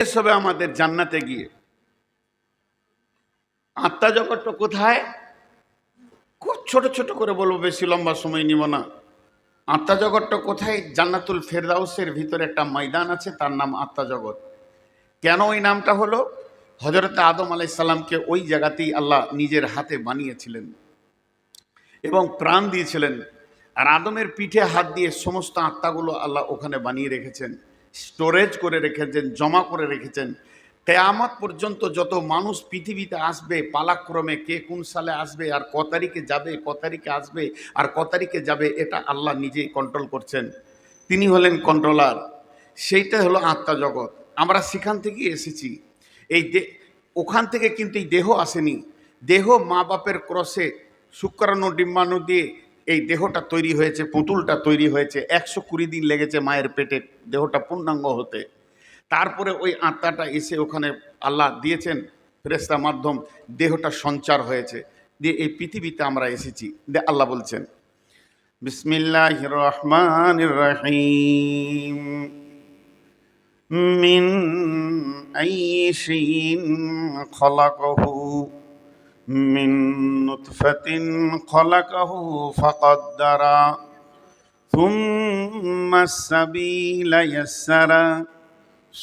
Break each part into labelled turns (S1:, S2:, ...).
S1: শেষ হবে আমাদের জান্নাতে গিয়ে। আত্মা জগৎটা কোথায়? খুব ছোট ছোট করে বলব, বেশি লম্বা সময় নিব না। আত্মা জগৎটা কোথায়? জান্নাতুল ফেরদাউসের ভিতরে একটা ময়দান আছে, তার নাম আত্মা জগৎ। কেন ওই নামটা হলো? হজরত আদম আলাইসাল্লামকে ওই জায়গাতেই আল্লাহ নিজের হাতে বানিয়েছিলেন এবং প্রাণ দিয়েছিলেন। আর আদমের পিঠে হাত দিয়ে সমস্ত আত্মাগুলো আল্লাহ ওখানে বানিয়ে রেখেছেন। স্টোরেজ করে রেখেছেন, জমা করে রেখেছেন। কেয়ামত পর্যন্ত যত মানুষ পৃথিবীতে আসবে, পালাক্রমে কে কোন সালে আসবে, আর ক তারিখে যাবে, ক তারিখে আসবে, আর ক তারিখে যাবে, এটা আল্লাহ নিজেই কন্ট্রোল করছেন। তিনি হলেন কন্ট্রোলার সেইটা হলো আত্মা জগৎ। আমরা সেখান থেকে এসেছি। এই ওখান থেকে কিন্তু এই দেহ আসেনি। দেহ মা বাপের ক্রসে শুক্রাণু, ডিম্বাণু দিয়ে এই দেহটা তৈরি হয়েছে, পুতুলটা তৈরি হয়েছে, একশো কুড়ি দিন লেগেছে মায়ের পেটে দেহটা পূর্ণাঙ্গ হতে। তারপরে ওই আত্মাটা এসে ওখানে আল্লাহ দিয়েছেন ফেরেস্তা মাধ্যম, দেহটা সঞ্চার হয়েছে। দিয়ে এই পৃথিবীতে আমরা এসেছি, দিয়ে আল্লাহ বলছেন বিসমিল্লাহ রহমান রহিম। মিন আই শিন খলাকহু। من نطفة خلقه فقدر ثم السبيل يسر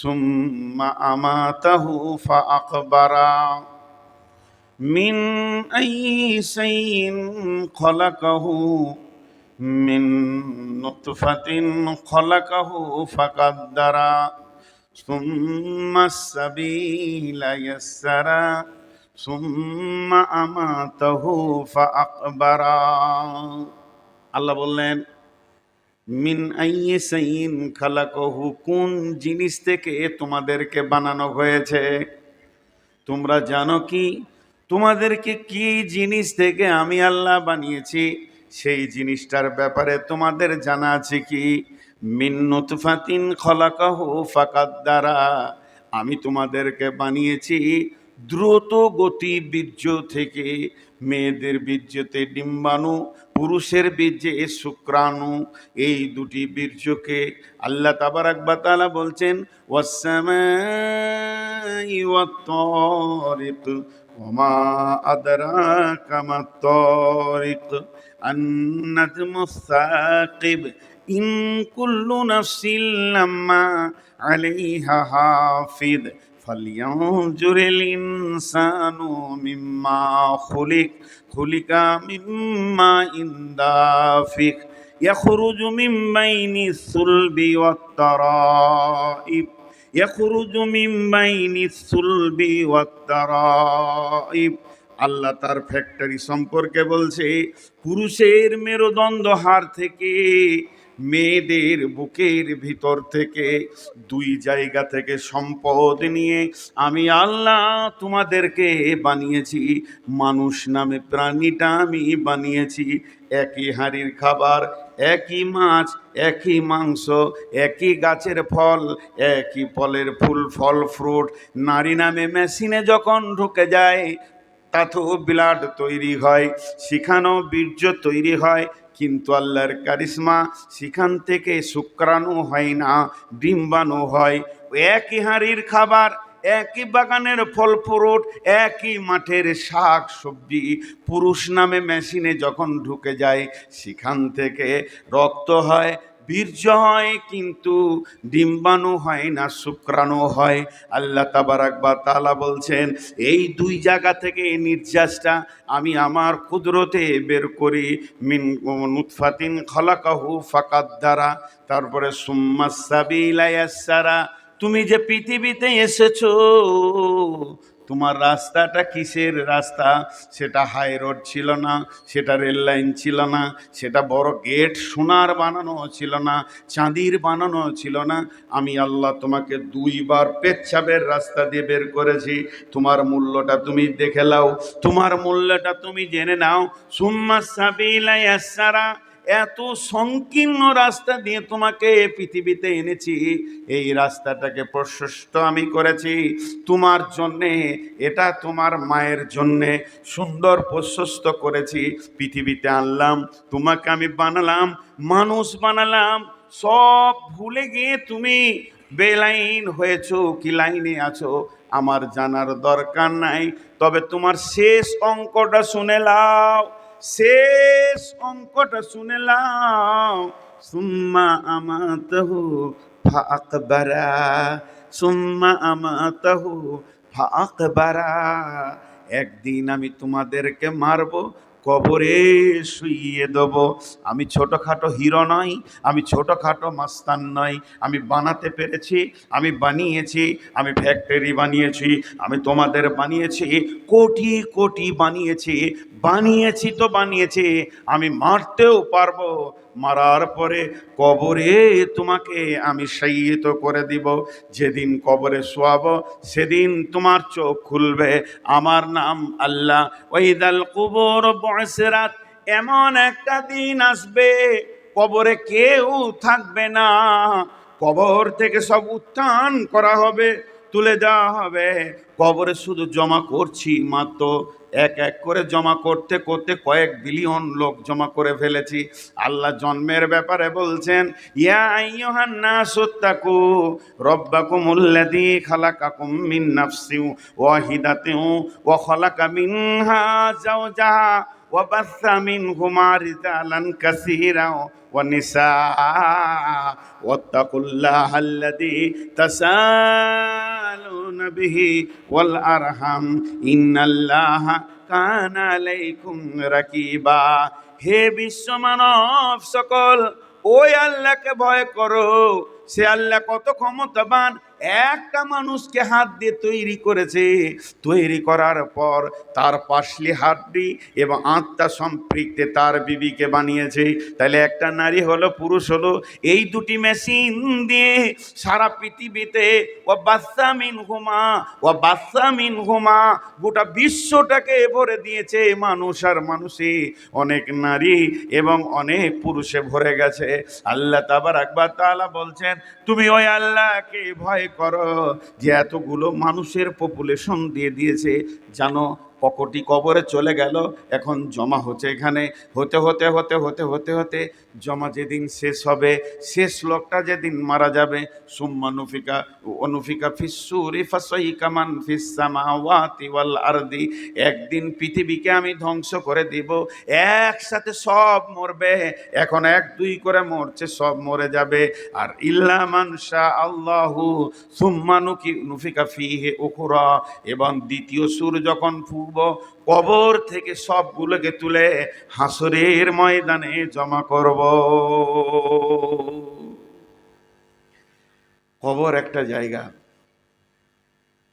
S1: ثم أماته فأقبر من أي شيء خلقه من نطفة خلقه فقدر ثم السبيل يسر সুম্মা আল্লাহ বললেন, মিন আইয়ে সাইন খালাকহু, কোন জিনিস থেকে তোমাদেরকে বানানো হয়েছে? তোমরা জানো কি? তোমাদেরকে কি জিনিস থেকে আমি আল্লাহ বানিয়েছি? সেই জিনিসটার ব্যাপারে তোমাদের জানা আছে কি? মিন নুতফাতিন ফাকাদ দ্বারা আমি তোমাদেরকে বানিয়েছি দ্রুত গতি বীর্য থেকে মেয়েদের বীর্যতে ডিম্বাণু পুরুষের বীর্যে শুক্রাণু এই দুটি বীর্যকে আল্লাহ তাবারাক বাতালা বলছেন ওয়াসসামাই ওয়াত-তারিক ওমা আদরাকা মাত-তারিক النجم الثاقب إن كل نفس لما عليها حافظ فلينظر الإنسان مما خلق خلق مما دافق يخرج من بين الصلب والترائب يخرج من بين الصلب والترائب আল্লাহ তার ফ্যাক্টরি সম্পর্কে বলছে পুরুষের মেরুদণ্ড হার থেকে মেয়েদের বুকের ভিতর থেকে দুই জায়গা থেকে সম্পদ নিয়ে আমি আল্লাহ তোমাদেরকে বানিয়েছি। মানুষ নামে প্রাণীটা আমি বানিয়েছি। একই হাঁড়ির খাবার, একই মাছ, একই মাংস, একই গাছের ফল, একই ফলের ফুল, ফল, ফ্রুট। নারী নামে মেশিনে যখন ঢুকে যায়, তাতেও ব্লাড তৈরি হয় সেখানেও বীর্য তৈরি হয় কিন্তু আল্লাহর কারিশমা সেখান থেকে শুক্রাণু হয় না, ডিম্বাণু হয়। একই হাঁড়ির খাবার, একই বাগানের ফল ফ্রুট, একই মাঠের শাক সবজি। পুরুষ নামে মেশিনে যখন ঢুকে যায়, সেখান থেকে রক্ত হয় বীর্য হয় কিন্তু ডিম্বাণু হয় না, শুক্রাণু হয়। আল্লাহ তাবারাক বা তালা বলছেন, এই দুই জায়গা থেকে এই নির্যাসটা আমি আমার কুদরতে বের করি। মিন নুৎফাতিন খলাকাহু ফাকাদ দ্বারা তারপরে সুম্মাসাবিলায়াসারা তুমি যে পৃথিবীতে এসেছ তোমার রাস্তাটা কিসের রাস্তা? সেটা হাই রোড ছিল না, সেটা রেল লাইন ছিল না, সেটা বড় গেট সোনার বানানো ছিল না, চাঁদির বানানো ছিল না। আমি আল্লাহ তোমাকে দুইবার পেচ্ছাপের রাস্তা দিয়ে বের করেছি। তোমার মূল্যটা তুমি দেখে লাও তোমার মূল্যটা তুমি জেনে নাও। সুম্মা সাবিলায়াসারা এত সংকীর্ণ রাস্তা দিয়ে তোমাকে পৃথিবীতে এনেছি। এই রাস্তাটাকে প্রশস্ত আমি করেছি। তোমার জন্যে, এটা তোমার মায়ের জন্যে সুন্দর প্রশস্ত করেছি। পৃথিবীতে আনলাম, তোমাকে আমি বানালাম, মানুষ বানালাম, সব ভুলে গিয়ে তুমি বেলাইন হয়েছো, কি লাইনে আছো, আমার জানার দরকার নাই। তবে তোমার শেষ অঙ্কটা শুনে লাও। শেষ অঙ্কটা শুনলাম। সুম্মা আমাতাহু ফাকবারা সুম্মা আমাতাহু ফাকবারা একদিন আমি তোমাদেরকে মারবো কবরে শুইয়ে দেব। আমি ছোটোখাটো হিরো নই, আমি ছোটোখাটো মাস্তান নই। আমি বানাতে পেরেছি, আমি বানিয়েছি, আমি ফ্যাক্টরি বানিয়েছি, আমি তোমাদের বানিয়েছি, কোটি কোটি বানিয়েছি। বানিয়েছি তো বানিয়েছি, আমি মারতেও পারব মারার পরে কবরে তোমাকে আমি সাইয়িত করে দিব। যেদিন কবরে শোয়াব, সেদিন তোমার চোখ খুলবে। আমার নাম আল্লাহ। ওইদাল কুবর বয়সেরাত এমন একটা দিন আসবে, কবরে কেউ থাকবে না। কবর থেকে সব উত্থান করা হবে, তুলে দেওয়া হবে। কবরে শুধু জমা করছি মাত্র। এক এক করে জমা করতে করতে কয়েক বিলিয়ন লোক জমা করে ফেলেছি। আল্লাহ জন্মের ব্যাপারে বলছেন, ইয়া আইয়ুহান নাসুত্তাকু রব্বাকুমুল্লাযী খালাকাকুম মিন নাফসিউ ওয়াহিদাতিউ ওয়া খালাকা মিনহা যাওজাহা وبث منهما رجالا كثيرا ونساء واتقوا الله الذي تسالون به والأرحم إن الله كان عليكم رقيبا হে বিশ্ব মানব সকল ওই আল্লাহকে ভয় করো সে আল্লাহ কত ক্ষমতাবান একটা মানুষকে হাত দিয়ে তৈরি করেছে। তৈরি করার পর তার পাশলি হাড্ডি এবং আত্মা সম্পৃক্তে তার বিবিকে বানিয়েছে। তাহলে একটা নারী হলো, পুরুষ হলো, এই দুটি মেশিন দিয়ে সারা পৃথিবীতে, ও বাচ্চামিন ঘুমা ও বাচ্চামিন ঘুমা গোটা বিশ্বটাকে ভরে দিয়েছে মানুষ আর মানুষে। অনেক নারী এবং অনেক পুরুষে ভরে গেছে। আল্লাহ তাবার আকবর তাআলা বলছেন, তুমি ওই আল্লাহকে ভয় করো যে এতগুলো মানুষের পপুলেশন দিয়ে দিয়েছে। জানো ককটি কবরে চলে গেল, এখন জমা হচ্ছে এখানে। হতে হতে হতে হতে হতে হতে জমা যেদিন শেষ হবে, শেষ লোকটা যেদিন মারা যাবে, সুম্মা নুফিকা, অনুফিকা ফিসুরি ফাসাই কামান ফিসামাওয়াতি ওয়াল আরদি, একদিন পৃথিবীকে আমি ধ্বংস করে দিব, একসাথে সব মরবে, এখন এক দুই করে মরছে, সব মরে যাবে, আর ইল্লা মানসা আল্লাহু সুম্মা নুকি, নুফিকা ফিহে উখরা, এবং দ্বিতীয় সুর যখন ফুকব কবর থেকে সবগুলোকে তুলে হাসরের ময়দানে জমা করব। কবর একটা জায়গা।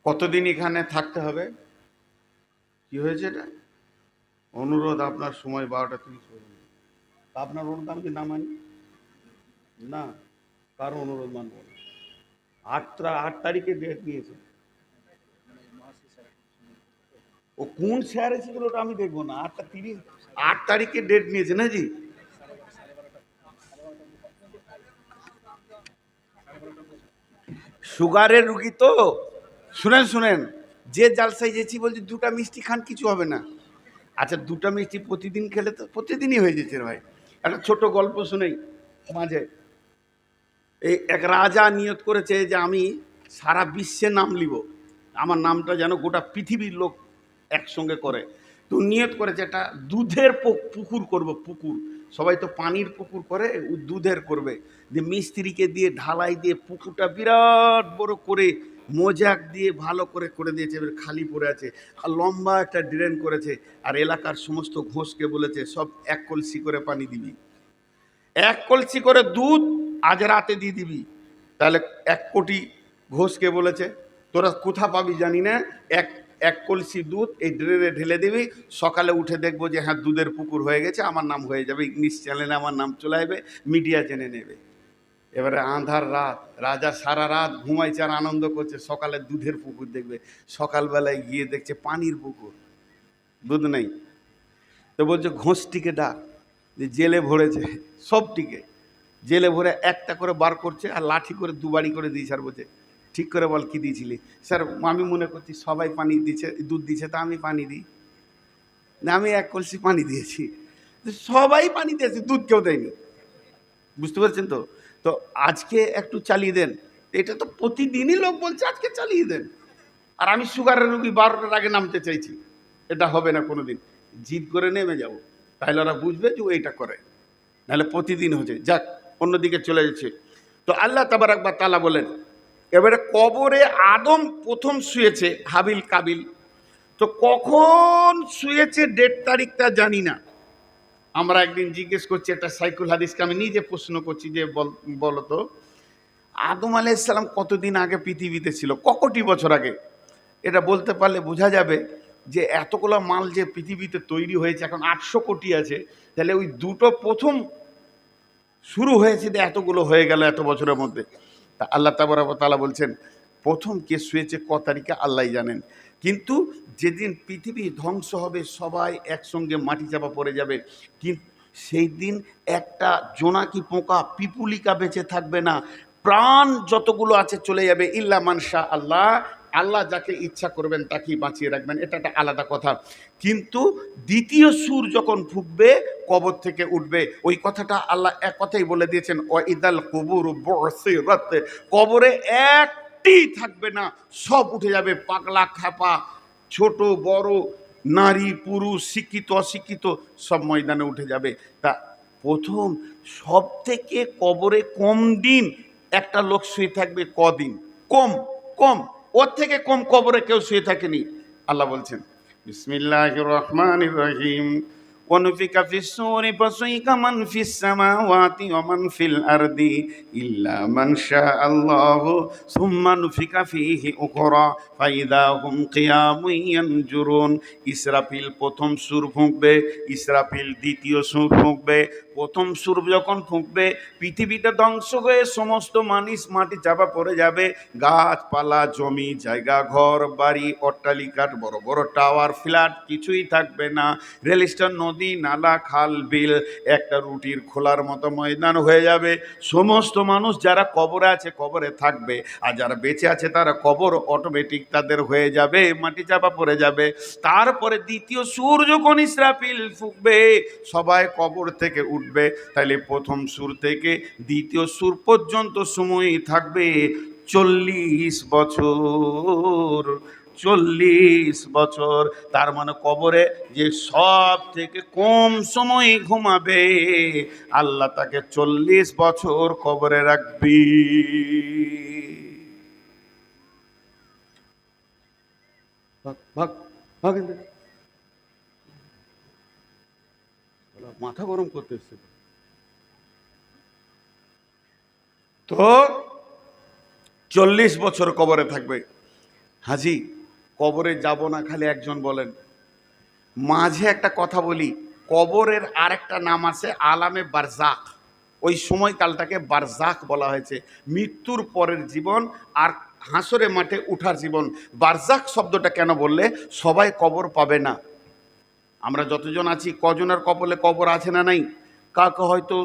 S1: কতদিন এখানে থাকতে হবে? কি হয়েছে এটা? অনুরোধ, আপনার সময় বারোটা তিরিশ পর্যন্ত আপনার অনুরোধ আমি না মানি? না, কারও অনুরোধ মানব? না আট তা- আট তারিখে ডেট নিয়েছে ও কোন শেয়ার এসেছিল ওটা আমি দেখব না। আটটা তিরিশ, আট তারিখে ডেট নিয়েছে না জি সুগারের রুগী তো? শুনেন শুনেন, যে জালসাই যেছি বলছি, দুটা মিষ্টি খান কিছু হবে না। আচ্ছা দুটা মিষ্টি প্রতিদিন খেলে তো প্রতিদিনই হয়ে যেছে ভাই। একটা ছোট গল্প শুনেই মাঝে। এই এক রাজা নিয়ত করেছে যে আমি সারা বিশ্বে নাম লিব। আমার নামটা যেন গোটা পৃথিবীর লোক একসঙ্গে করে। তো নিয়ত করেছে একটা দুধের পুকুর করব, পুকুর। সবাই তো পানির পুকুর করে দুধের করবে। যে মিস্ত্রিকে দিয়ে ঢালাই দিয়ে পুকুরটা বিরাট বড় করে মোজাক দিয়ে ভালো করে করে দিয়েছে, এবার খালি পড়ে আছে। আর লম্বা একটা ড্রেন করেছে, আর এলাকার সমস্ত ঘোষকে বলেছে, সব এক কলসি করে পানি দিবি। এক কলসি করে দুধ আজ রাতে দিয়ে দিবি। তাহলে এক কোটি ঘোষকে বলেছে, তোরা কোথা পাবি জানি না, এক এক কলসি দুধ এই ড্রেনে ঢেলে দিবি, সকালে উঠে দেখব যে হ্যাঁ দুধের পুকুর হয়ে গেছে, আমার নাম হয়ে যাবে, ইংলিশ চ্যানেলে আমার নাম চলে আসবে, মিডিয়া জেনে নেবে। এবারে আঁধার রাত, রাজা সারা রাত ঘুমাইছে আর আনন্দ করছে, সকালে দুধের পুকুর দেখবে, সকালবেলায় গিয়ে দেখছে পানির পুকুর, দুধ নেই। তো বলছে, ঘোষটিকে ডাক, যে জেলে ভরেছে, সবটিকে। জেলে ভরে একটা করে বার করছে আর লাঠি করে দুবারি করে দিয়েছে আর বলছে ঠিক করে বল কি দিয়েছিলি? স্যার, আমি মনে করছি সবাই পানি দিচ্ছে দুধ দিচ্ছে তা আমি পানি দিই। না, আমি এক কলসি পানি দিয়েছি। সবাই পানি দিয়েছে, দুধ কেউ দেয়নি। বুঝতে পারছেন তো? তো আজকে একটু চালিয়ে দেন। এটা তো প্রতিদিনই লোক বলছে, আজকে চালিয়ে দেন। আর আমি সুগারের রুগী বারোটার আগে নামতে চাইছি। এটা হবে না কোনো দিন জিদ করে নেমে যাব। তাহলে ওরা বুঝবে যে এটা করে। নাহলে প্রতিদিন হচ্ছে। যাক, অন্যদিকে চলে যাচ্ছে। তো আল্লাহ তাবার একবার তালা বলেন এবারে কবরে আদম প্রথম শুয়েছে হাবিল কাবিল। তো কখন শুয়েছে ডেট তারিখটা জানি না। আমরা একদিন জিজ্ঞেস করছি, একটা সাইকুল হাদিসকে আমি নিজে প্রশ্ন করছি যে বল তো আদম আলাইসাল্লাম কতদিন আগে পৃথিবীতে ছিল? ককটি বছর আগে? এটা বলতে পারলে বোঝা যাবে যে এতগুলো মাল যে পৃথিবীতে তৈরি হয়েছে, এখন আটশো কোটি আছে। তাহলে ওই দুটো প্রথম শুরু হয়েছে যে এতগুলো হয়ে গেল এত বছরের মধ্যে। তা আল্লাহ তাবরাবতালা বলছেন, প্রথম কে শুয়েছে ক তারিখে আল্লাহ জানেন। কিন্তু যেদিন পৃথিবী ধ্বংস হবে, সবাই একসঙ্গে মাটি চাপা পড়ে যাবে। কিন্তু সেই দিন একটা জোনাকি পোকা, পিপুলিকা বেঁচে থাকবে না। প্রাণ যতগুলো আছে চলে যাবে, ইল্লা মানসা আল্লাহ আল্লাহ যাকে ইচ্ছা করবেন তাকেই বাঁচিয়ে রাখবেন, এটা একটা আলাদা কথা। কিন্তু দ্বিতীয় সুর যখন ফুকবে কবর থেকে উঠবে, ওই কথাটা আল্লাহ এক কথাই বলে দিয়েছেন ও ইদাল কবুর কবরে একটি থাকবে না, সব উঠে যাবে, পাগলা খাপা ছোট, বড়, নারী, পুরুষ, শিক্ষিত, অশিক্ষিত, সব ময়দানে উঠে যাবে। তা প্রথম সব থেকে কবরে কম দিন একটা লোক শুয়ে থাকবে, কদিন? কম কম। ওর থেকে কম কবরে কেউ শুয়ে থাকেনি আল্লাহ বলছেন বিসমিল্লাহ রহমান রহিম ونفك في السور فصيق من في السماوات ومن في الأرض إلا من شاء الله ثم نفك فيه أخرى فإذا هم قيام ينجرون ইসরাফিল প্রথম সুর ফুঁকবে ইসরাফিল দ্বিতীয় সুর ফুঁকবে প্রথম সুর যখন ফুঁকবে, পৃথিবীটা ধ্বংস হয়ে সমস্ত মানুষ মাটি চাপা পড়ে যাবে। গাছপালা, জমি, জায়গা, ঘর, বাড়ি, অট্টালিকার বড় বড় টাওয়ার, ফ্ল্যাট, কিছুই থাকবে না। রেল স্টেশন, নদী, নালা, খাল, বিল, একটা রুটির খোলার মতো ময়দান হয়ে যাবে। সমস্ত মানুষ যারা কবরে আছে, কবরে থাকবে। আর যারা বেঁচে আছে, তারা কবর অটোমেটিক তাদের হয়ে যাবে, মাটি চাপা পড়ে যাবে। তারপরে দ্বিতীয় সুর যখন ইসরাফিল ফুকবে। সবাই কবর থেকে উঠবে তাহলে প্রথম সুর থেকে দ্বিতীয় সুর পর্যন্ত সময় থাকবে চল্লিশ বছর চল্লিশ বছর। তার মানে কবরে যে সব থেকে কম সময় ঘুমাবে, আল্লাহ তাকে চল্লিশ বছর কবরে রাখবি। ভাগ ভাগ ভাগ। মাথা গরম করতে এসছে তো। তো চল্লিশ বছর কবরে থাকবে। হাজি, কবরে যাব না, খালি একজন বলেন। মাঝে একটা কথা বলি, কবরের আরেকটা নাম আছে আলামে বারজাক ওই সময়কালটাকে বারজাক বলা হয়েছে। মৃত্যুর পরের জীবন আর হাসরে মাঠে উঠার জীবন। বারজাক শব্দটা কেন বললে? সবাই কবর পাবে না। আমরা যতজন আছি, কজনের কবলে কবর আছে না নাই? কাউকে হয়তো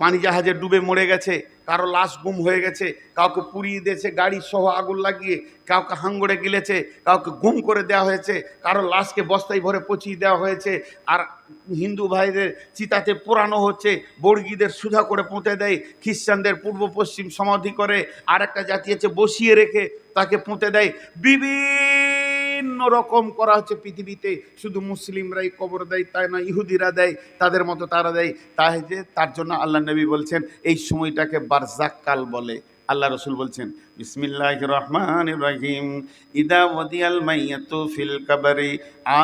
S1: পানি জাহাজে ডুবে মরে গেছে, কারও লাশ গুম হয়ে গেছে, কাউকে পুড়িয়ে দিয়েছে গাড়ি সহ আগুন লাগিয়ে কাউকে হাঙ্গড়ে গিলেছে, কাউকে গুম করে দেওয়া হয়েছে, কারও লাশকে বস্তায় ভরে পচিয়ে দেওয়া হয়েছে, আর হিন্দু ভাইদের চিতাতে পোড়ানো হচ্ছে, বর্গীদের সুধা করে পুঁতে দেয়, খ্রিস্টানদের পূর্ব পশ্চিম সমাধি করে আর একটা জাতি আছে বসিয়ে রেখে তাকে পুঁতে দেয়। বিভিন্ন রকম করা হচ্ছে পৃথিবীতে। শুধু মুসলিমরাই কবর দেয়, তাই না? ইহুদিরা দেয়, তাদের মতো তারা দেয়। তাই যে তার জন্য আল্লাহ নবী বলছেন, এই সময়টাকে বারজাক কাল বলে। আল্লাহ রসুল বলছেন বিসমিল্লাহ রহমান রহিম। ইদা ওদিয়াল মাইয়াতু ফিল কাবারি,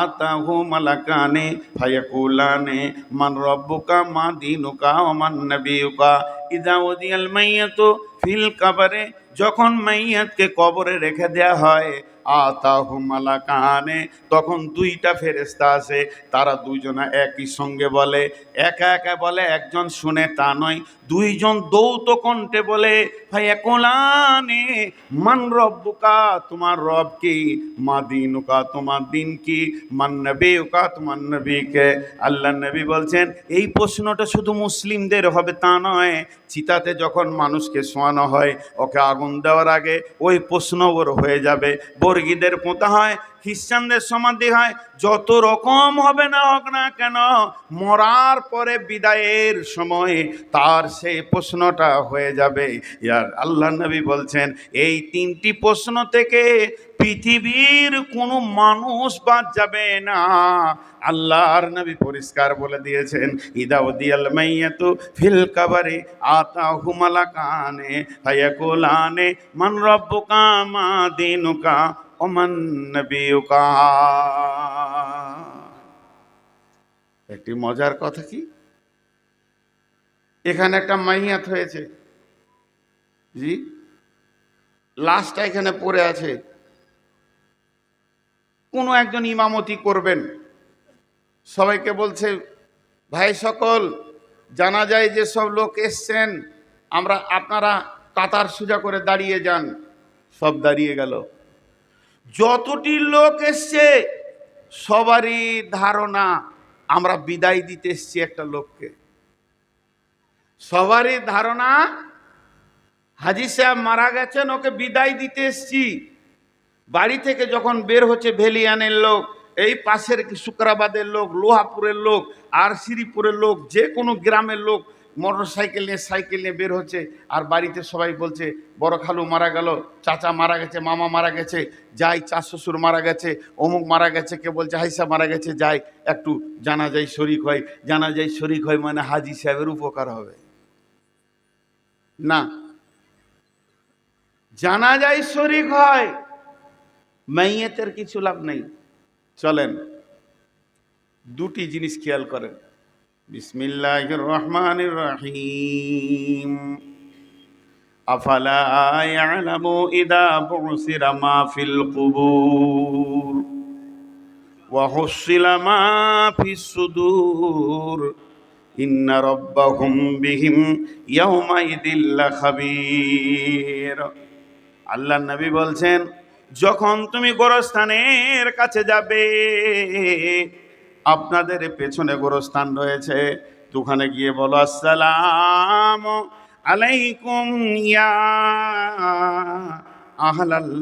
S1: আতাহু মালাকানে ফায়াকুলানে, মান রব্বুকা মা দিনুকা ও মান নবিয়ুকা। ইদা ওদিয়াল মাইয়াতু ফিল কাবারে, যখন মাইয়াতকে কবরে রেখে দেয়া হয় আতাহু মালাকানে। তখন দুইটা ফেরেস্তা আছে তারা দুইজনা একই সঙ্গে বলে, একা একা বলে, একজন শুনে তা নয়। দুইজন দৌত কণ্ঠে বলে ভাই একলানে মান রব্বুকা, তোমার রব কি? মা দিনুকা, তোমার দিন কি? মান নবীকা তোমার নবীকে আল্লাহ নবী বলছেন, এই প্রশ্নটা শুধু মুসলিমদের হবে তা নয়। চিতাতে যখন মানুষকে শোয়ানো হয়, ওকে আগুন দেওয়ার আগে ওই প্রশ্ন ওর হয়ে যাবে। বর্গীদের পোতা হয় খ্রিস্টানদের সমাধি হয়। যত রকম হবে না হোক না কেন, মরার পরে বিদায়ের সময় তার সেই প্রশ্নটা হয়ে যাবে। ইয়ার আল্লাহ নবী বলছেন, এই তিনটি প্রশ্ন থেকে পৃথিবীর কোনো মানুষ বাদ যাবে না। আল্লাহর নবী পরিষ্কার বলে দিয়েছেন ইদাউদিয়াল মাইয়াতু ফিল কাবারে আতাহু মালাকানে ফায়াকুলানে মান রব্বুকা মা দিনুকা ওমান নবিয়ুকা একটি মজার কথা কি? এখানে একটা মাইয়াত হয়েছে। জি? লাশটা এখানে পড়ে আছে। কোনো একজন ইমামতি করবেন। সবাইকে বলছে, ভাই সকল, জানা যায় যে সব লোক এসছেন, আমরা আপনারা কাতার সোজা করে দাঁড়িয়ে যান। সব দাঁড়িয়ে গেল। যতটি লোক এসছে, সবারই ধারণা আমরা বিদায় দিতে এসছি একটা লোককে। সবারই ধারণা হাজি সাহেব মারা গেছেন, ওকে বিদায় দিতে এসছি। বাড়ি থেকে যখন বের হচ্ছে ভেলিয়ানের লোক, এই পাশের শুক্রাবাদের লোক, লোহাপুরের লোক, আর শ্রীপুরের লোক, যে কোনো গ্রামের লোক মোটর সাইকেল নিয়ে সাইকেল নিয়ে বের হচ্ছে আর বাড়িতে সবাই বলছে, বড় খালু মারা গেল, চাচা মারা গেছে, মামা মারা গেছে, যাই চাষ শ্বশুর মারা গেছে, অমুক মারা গেছে কে বলছে হাইসা মারা গেছে, যাই, একটু জানা যায় শরিক হয়। জানা যায় শরিক হয় মানে হাজি সাহেবের উপকার হবে। না। জানা যায় শরিক হয়, মাইয়েতের কিছু লাভ নেই। চলেন, দুটি জিনিস খেয়াল করেন। বিসমিল্লাহ রহমান রহিম আফালা ইয়ালামু ইদা বুসিরা মা ফিল কুবুর। ওয়া হুসিলা মা ফিস সুদূর। ইন্না রাব্বাহুম বিহিম ইয়াউমাইদিল লাখাবীর আল্লাহ নবী বলছেন, যখন তুমি গোরস্থানের কাছে যাবে আপনাদের পেছনে গোরস্থান রয়েছে তো ওখানে গিয়ে বলো আসসালাম আলাইকুম ইয়া আহলাল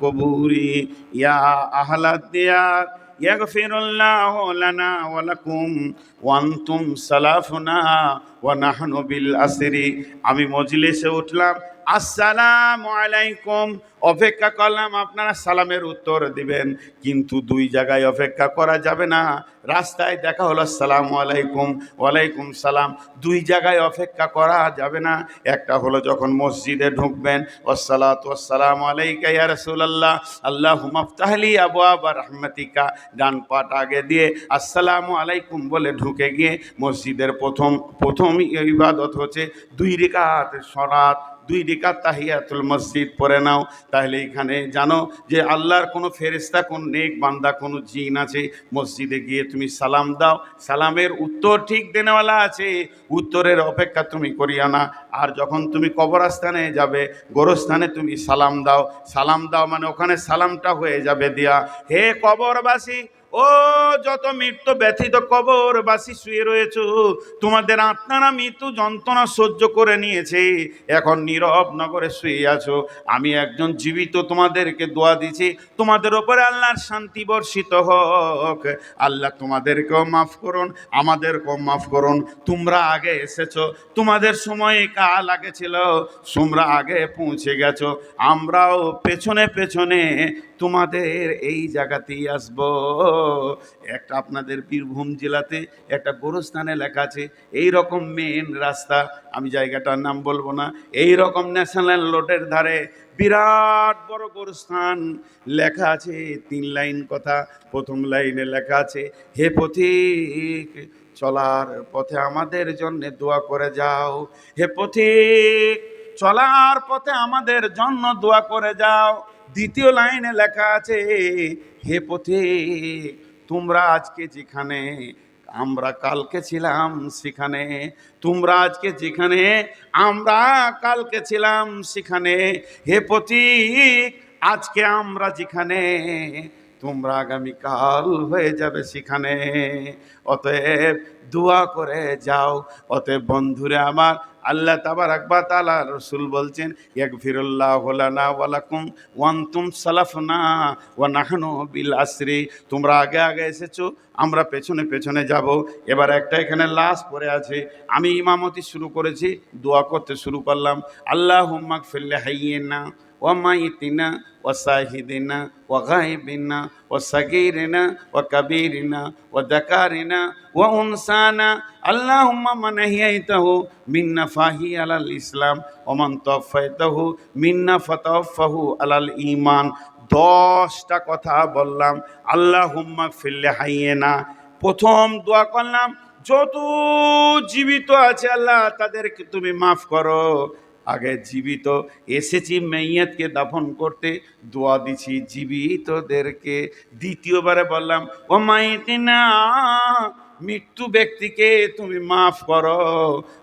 S1: কবুরি ইয়া আহলাদ দিয়ার يغفر الله لنا ولكم وانتم ওয়ানাহনু বিল আসরি। আমি মজলিসে উঠলাম, আসসালাম আলাইকুম। অপেক্ষা করলাম, আপনারা সালামের উত্তর দিবেন। কিন্তু দুই জায়গায় অপেক্ষা করা যাবে না। রাস্তায় দেখা হলো সালাম আলাইকুম। ওয়ালাইকুম সালাম। দুই জায়গায় অপেক্ষা করা যাবে না। একটা হলো যখন মসজিদে ঢুকবেন ওসালাত ওসালাম আলাইকা ইয়া রসুল্লাহ আল্লাহ হুমাফতাহলি আবু আবার রহমতিকা। ডান পাট আগে দিয়ে, আসসালামু আলাইকুম বলে ঢুকে গিয়ে মসজিদের প্রথম প্রথম ইবাদত হচ্ছে। দুই রেখাত সরাত দুই রেখাত তাহিয়াতুল মসজিদ পড়ে নাও। তাহলে এখানে জানো যে আল্লাহর কোনো ফেরেস্তা কোন নেক বান্দা, কোনো জিন আছে, মসজিদে গিয়ে তুমি সালাম দাও। সালামের উত্তর ঠিক দেনেওয়ালা আছে, উত্তরের অপেক্ষা তুমি করিয়া না। আর যখন তুমি কবরস্থানে যাবে, গোরস্থানে তুমি সালাম দাও। সালাম দাও মানে ওখানে সালামটা হয়ে যাবে দিয়া। হে কবরবাসী ও, যত মৃত্যু ব্যথিত কবরবাসী শুয়ে রয়েছ, তোমাদের আত্মারা মৃত্যু যন্ত্রণা সহ্য করে নিয়েছে। এখন নীরব নগরে শুয়ে আছো। আমি একজন জীবিত, তোমাদেরকে দোয়া দিছি তোমাদের ওপরে আল্লাহর শান্তি বর্ষিত হোক। আল্লাহ তোমাদেরকেও মাফ করুন, আমাদেরকেও মাফ করুন। তোমরা আগে এসেছ, তোমাদের সময় কাল আগে ছিল, তোমরা আগে পৌঁছে গেছো। আমরাও পেছনে পেছনে তোমাদের এই জায়গাতেই আসব। একটা আপনাদের বীরভূম জেলাতে একটা গোরস্থানে লেখা আছে এই রকম মেন রাস্তা। আমি জায়গাটার নাম বলব না। এই রকম ন্যাশনাল রোডের ধারে বিরাট বড় গোরস্থান লেখা আছে, তিন লাইন কথা, প্রথম লাইনে লেখা আছে, হে পথিক, চলার পথে আমাদের জন্য দোয়া করে যাও। হে পথিক, চলার পথে আমাদের জন্য দোয়া করে যাও। দ্বিতীয় লাইনে লেখা আছে, হে পথে, তোমরা আজকে যেখানে, আমরা কালকে ছিলাম সেখানে, তোমরা আজকে যেখানে, আমরা কালকে ছিলাম সেখানে, হে পথিক আজকে আমরা যেখানে, তোমরা আগামীকাল হয়ে যাবে সেখানে। অতএব দোয়া করে যাও, অতএব বন্ধুরে আমার আল্লাহ তাবার আকবা তালা রসুল বলছেন এক ফিরুল্লাহ হলানা ওয়ালাকুম ওয়ান তুম সালাফনা ওয়া নাহানো বিল আশ্রি তোমরা আগে আগে এসেছ, আমরা পেছনে পেছনে যাব। এবার একটা এখানে লাশ পড়ে আছে। আমি ইমামতি শুরু করেছি, দোয়া করতে শুরু করলাম। আল্লাহ হুম্মাক ফেললে হাইয়ে না وميتنا وصاهدنا وغائبنا وصغيرنا وكبيرنا وذكارنا وأنسانا اللهم من أحييته منا فهي على الإسلام ومن توفيته منا فتوفه على الإيمان দশটা কথা বললাম আল্লাহ হুম্মা ফিল্লে হাইয়ে না প্রথম দোয়া করলাম যত জীবিত আছে আল্লাহ তাদেরকে তুমি মাফ করো আগে জীবিত এসেছি মেয়েতকে দাফন করতে দোয়া দিছি জীবিতদেরকে। দ্বিতীয়বারে বললাম ও মাইতিনা মৃত্যু ব্যক্তিকে তুমি মাফ করো।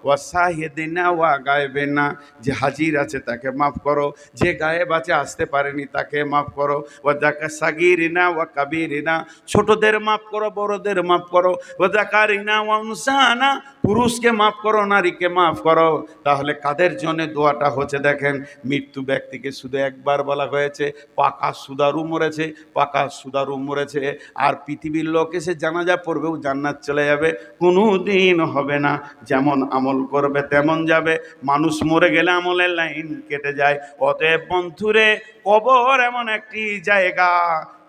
S1: ও সাহেদিনা, ওয়া গায়েবে না যে হাজির আছে তাকে মাফ করো। যে গায়েব আছে, আসতে পারেনি তাকে মাফ করো। ও দেখা সাগিরিনা ও কাবিরিনা, ছোটদের মাফ করো, বড়দের মাফ করো। ও দেখারিনা ও উনসানা, পুরুষকে মাফ করো, নারীকে মাফ করো। তাহলে কাদের জন্য দোয়াটা হচ্ছে দেখেন, মৃত্যু ব্যক্তিকে শুধু একবার বলা হয়েছে, পাকা সুদারু মরেছে, পাকা সুদারু মরেছে। আর পৃথিবীর লোক এসে জানাজা পড়বেও জান্নাত চলে যাবে কোনো দিন হবে না। যেমন আমল করবে, তেমন যাবে। মানুষ মরে গেলে আমলের লাইন কেটে যায়। অতএব বন্ধুরে, কবর এমন একটি জায়গা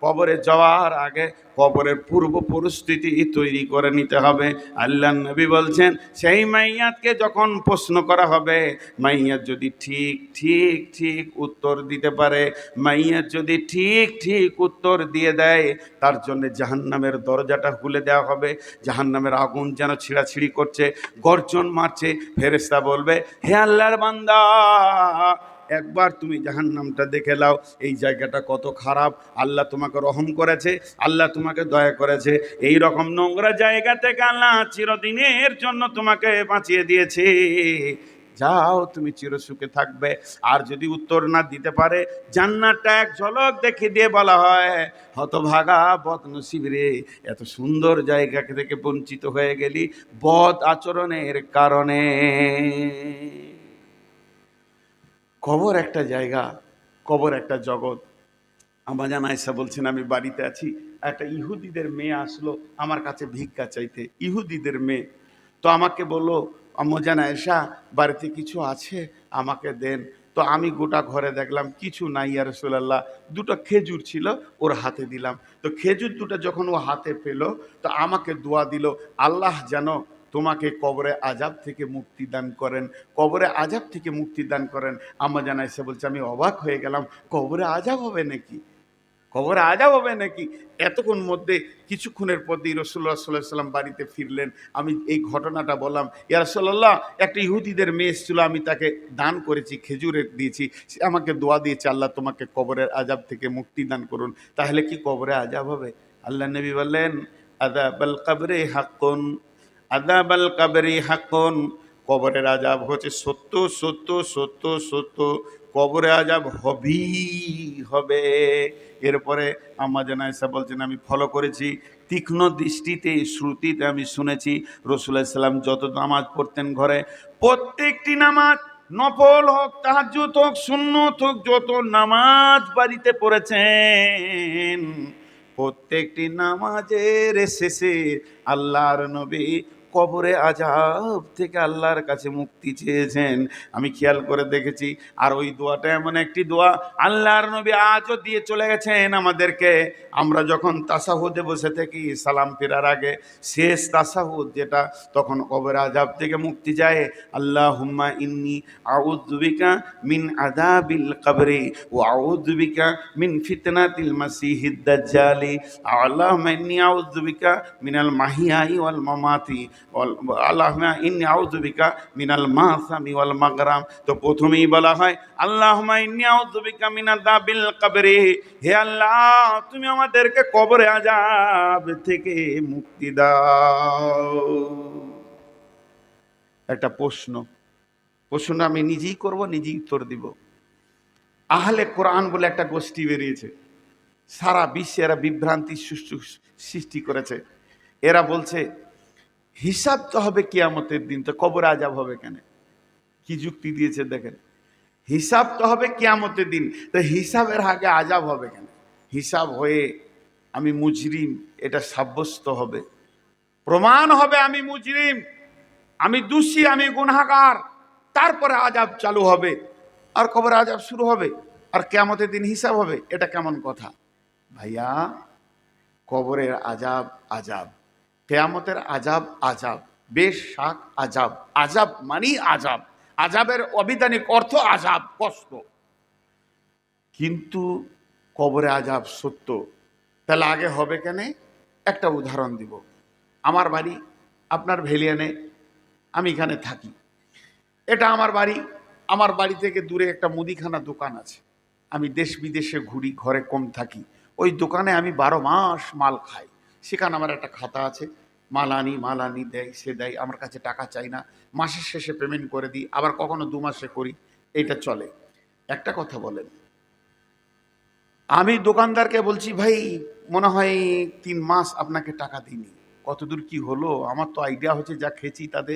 S1: কবরে যাওয়ার আগে কবরের পূর্ব পরিস্থিতি তৈরি করে নিতে হবে। আল্লাহ নবী বলছেন, সেই মাইয়াতকে যখন প্রশ্ন করা হবে, মাইয়াত যদি ঠিক ঠিক ঠিক উত্তর দিতে পারে, মাইয়াত যদি ঠিক ঠিক উত্তর দিয়ে দেয়, তার জন্য জাহান্নামের দরজাটা খুলে দেওয়া হবে। জাহান্নামের আগুন যেন ছিঁড়াছিঁড়ি করছে, গর্জন মারছে ফেরেস্তা বলবে, হে আল্লাহর বান্দা একবার তুমি জাহান্নামটা দেখে লাও এই জায়গাটা কত খারাপ। আল্লাহ তোমাকে রহম করেছে, আল্লাহ তোমাকে দয়া করেছে। এই রকম নোংরা জায়গা থেকে আল্লাহ চিরদিনের জন্য তোমাকে বাঁচিয়ে দিয়েছে। যাও, তুমি চিরসুখে থাকবে। আর যদি উত্তর না দিতে পারে, জান্নাতটা এক ঝলক দেখে দিয়ে বলা হয়, হতভাগা বদ নসিবরে এত সুন্দর জায়গা থেকে বঞ্চিত হয়ে গেলি বদ আচরণের কারণে। কবর একটা জায়গা, কবর একটা জগৎ। আমার জানা এসা বলছেন, আমি বাড়িতে আছি। একটা ইহুদিদের মেয়ে আসলো আমার কাছে ভিক্ষা চাইতে, ইহুদিদের মেয়ে। তো আমাকে বলল জানা এসা বাড়িতে কিছু আছে? আমাকে দেন। তো আমি গোটা ঘরে দেখলাম, কিছু নাই আর রসুলাল্লাহ। দুটো খেজুর ছিল, ওর হাতে দিলাম। তো খেজুর দুটো যখন ও হাতে পেল, তো আমাকে দোয়া দিল, আল্লাহ যেন তোমাকে কবরে আজাব থেকে মুক্তি দান করেন, কবরে আজাব থেকে মুক্তি দান করেন। আমার জানা এসে বলছে, আমি অবাক হয়ে গেলাম, কবরে আজাব হবে নাকি? কবরে আজাব হবে নাকি? এতক্ষণ মধ্যে কিছুক্ষণের পরই রসুল্লাহ সাল্লাহ সাল্লাম বাড়িতে ফিরলেন। আমি এই ঘটনাটা বললাম, ইয়া রসল্লাহ একটা ইহুদিদের মেয়ে এসেছিল, আমি তাকে দান করেছি, খেজুরের দিয়েছি। সে আমাকে দোয়া দিয়েছে, আল্লাহ তোমাকে কবরের আজাব থেকে মুক্তি দান করুন। তাহলে কি কবরে আজাব হবে? আল্লাহ নবী বললেন আদাবাল কবরে হাক্কুন। আদাবাল কবরে হাক্কুন, কবরের আজাব হচ্ছে সত্য সত্য সত্য সত্য কবরে আজাব হবেই হবে। এরপরে আম্মা জানা এসা বলছেন, আমি ফলো করেছি, তীক্ষ্ণ দৃষ্টিতে, শ্রুতিতে আমি শুনেছি রসুল্লাহ সাল্লাম যত নামাজ পড়তেন ঘরে, প্রত্যেকটি নামাজ নফল হোক তাহাজুত হোক, সুন্নত হোক, যত নামাজ বাড়িতে পড়েছেন, প্রত্যেকটি নামাজের শেষে আল্লাহর নবী কবরে আজাব থেকে আল্লাহর কাছে মুক্তি চেয়েছেন। আমি খেয়াল করে দেখেছি, আর ওই দোয়াটা এমন একটি দোয়া, আল্লাহর নবী আজও দিয়ে চলে গেছেন আমাদেরকে। আমরা যখন তাসাহুদে বসে থাকি, সালাম ফেরার আগে শেষ তাসাহুদ যেটা, তখন কবরে আজাব থেকে মুক্তি যায়। আল্লাহ হুম্মা ইন্নি আউদ্দিকা মিন আদাবিল কবরে ও আউদ্দিকা মিন ফিতনাতিল মাসিহিদ দাজ্জালি। আল্লাহ ইন্নি আউদ্দিকা মিনাল মাহিয়াই ওয়াল মামাতি। ইন্নি আউজুবিকা মিনাল মাসামি ওয়াল মাগরাম। তো প্রথমেই বলা হয় ইন্নি আউজুবিকা কবরে। হে আল্লাহ, তুমি আমাদেরকে কবরে আজাব থেকে মুক্তি দাও। একটা প্রশ্ন প্রশ্ন আমি নিজেই করব, নিজেই উত্তর দিব। আহলে কোরআন বলে একটা গোষ্ঠী বেরিয়েছে। সারা বিশ্বে এরা বিভ্রান্তি সৃষ্টি করেছে। এরা বলছে হিসাব তো হবে কিয়ামতের দিন, তো কবর আজাব হবে কেন? কি যুক্তি দিয়েছে দেখেন? হিসাব তো হবে কিয়ামতের দিন, তো হিসাবের আগে আজাব হবে কেন? হিসাব হয়ে আমি মুজরিম, এটা সাব্যস্ত হবে। প্রমাণ হবে আমি মুজরিম, আমি দোষী, আমি গুনাহগার। তারপরে আজাব চালু হবে। আর কবর আজাব শুরু হবে, আর কেমতের দিন হিসাব হবে, এটা কেমন কথা? ভাইয়া, কবরের আজাব আজাব কেয়ামতের আজাব আজাব, বেশ শাক আজাব। আজাব মানি আজাব। আজাবের অবিধানিক অর্থ আজাব, কষ্ট। কিন্তু কবরে আজাব সত্য। তাহলে আগে হবে কেন? একটা উদাহরণ দিব। আমার বাড়ি, আপনার ভেলিয়ানে, আমি এখানে থাকি। এটা আমার বাড়ি। আমার বাড়ি থেকে দূরে একটা মুদিখানা দোকান আছে। আমি দেশ বিদেশে ঘুরি, ঘরে কম থাকি। ওই দোকানে আমি বারো মাস মাল খাই। সেখানে আমার একটা খাতা আছে মাল আনি মাল আনি দেয়, সে দেয়, আমার কাছে টাকা চাই না, মাসের শেষে পেমেন্ট করে দিই, আবার কখনো দু মাসে করি, এটা চলে। একটা কথা বলেন, আমি দোকানদারকে বলছি, ভাই, মনে হয় তিন মাস আপনাকে টাকা দিইনি, কতদূর কি হলো? আমার তো আইডিয়া হচ্ছে যা খেয়েছি তাতে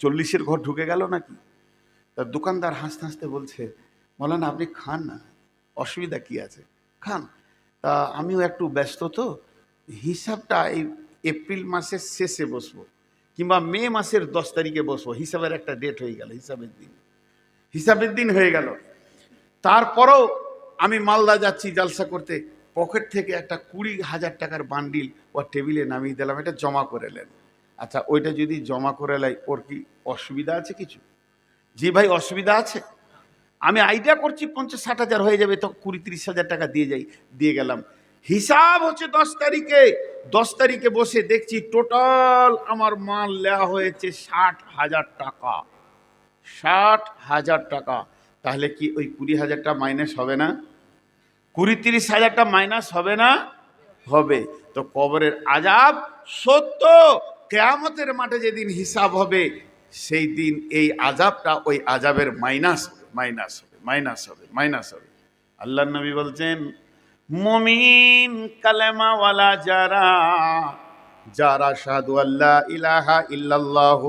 S1: চল্লিশের ঘর ঢুকে গেল নাকি? তা দোকানদার হাসতে হাসতে বলছে না আপনি খান না, অসুবিধা কি আছে? খান, তা আমিও একটু ব্যস্ত তো হিসাবটা এই এপ্রিল মাসের শেষে বসবো, কিংবা মে মাসের দশ তারিখে বসবো, হিসাবের একটা ডেট হয়ে গেল, হিসাবের দিন। হিসাবের দিন হয়ে গেল। তারপরেও আমি মালদা যাচ্ছি জালসা করতে, পকেট থেকে একটা কুড়ি হাজার টাকার বান্ডিল ওর টেবিলে নামিয়ে দিলাম, এটা জমা করে নেন। আচ্ছা ওইটা যদি জমা করে লাই, ওর কি অসুবিধা আছে কিছু? জি ভাই, অসুবিধা আছে। আমি আইডিয়া করছি পঞ্চাশ ষাট হাজার হয়ে যাবে, তো কুড়ি তিরিশ হাজার টাকা দিয়ে যাই, দিয়ে গেলাম। হিসাব হচ্ছে দশ তারিখে। দশ তারিখে বসে দেখছি টোটাল আমার মাল নেওয়া হয়েছে ষাট হাজার টাকা। ষাট হাজার টাকা। তাহলে কি ওই কুড়ি হাজারটা মাইনাস হবে না? কুড়ি তিরিশ হাজারটা মাইনাস হবে না? হবে। তো কবরের আজাব সত্য। কেয়ামতের মাঠে যেদিন হিসাব হবে, সেই দিন এই আজাবটা ওই আজাবের মাইনাস মাইনাস হবে মাইনাস হবে মাইনাস হবে। আল্লাহ নবী বলছেন মুমিন কালেমাওয়ালা যারা যারা শাহাদু আল্লাহ ইলাহা ইল্লাল্লাহ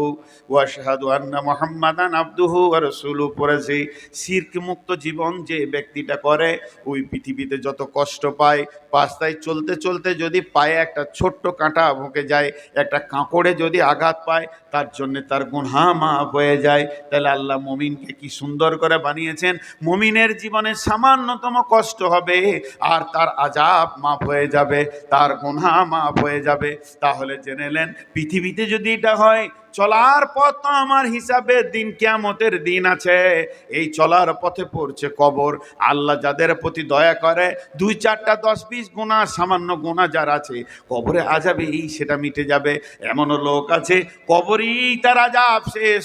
S1: ওয়া শাহাদু আন্না মুহাম্মাদান আবদুহু ওয়া রাসূলু পড়েছে। শিরক মুক্ত জীবন যে ব্যক্তিটা করে, ওই পৃথিবীতে যত কষ্ট পায় পাস্তায় চলতে চলতে যদি পায়ে একটা ছোট্ট কাঁটা ভুকে যায়, একটা কাঁকড়ে যদি আঘাত পায়, তার জন্য তার গুনহা মাফ হয়ে যায়। তাহলে আল্লাহ মমিনকে কি সুন্দর করে বানিয়েছেন? মমিনের জীবনে সামান্যতম কষ্ট হবে আর তার আজাব মাফ হয়ে যাবে, তার গুনহা মাফ হয়ে যাবে। তাহলে জেনে নেন, পৃথিবীতে যদি এটা হয় চলার পথ তো আমার হিসাবে দিন কেয়ামতের দিন আছে। এই চলার পথে পড়ছে কবর। আল্লাহ যাদের প্রতি দয়া করে, দুই চারটা দশ বিশ গোনা সামান্য গোনা যার আছে, কবরে আজাবে এই সেটা মিটে যাবে। এমনও লোক আছে, কবরই তার আজাব শেষ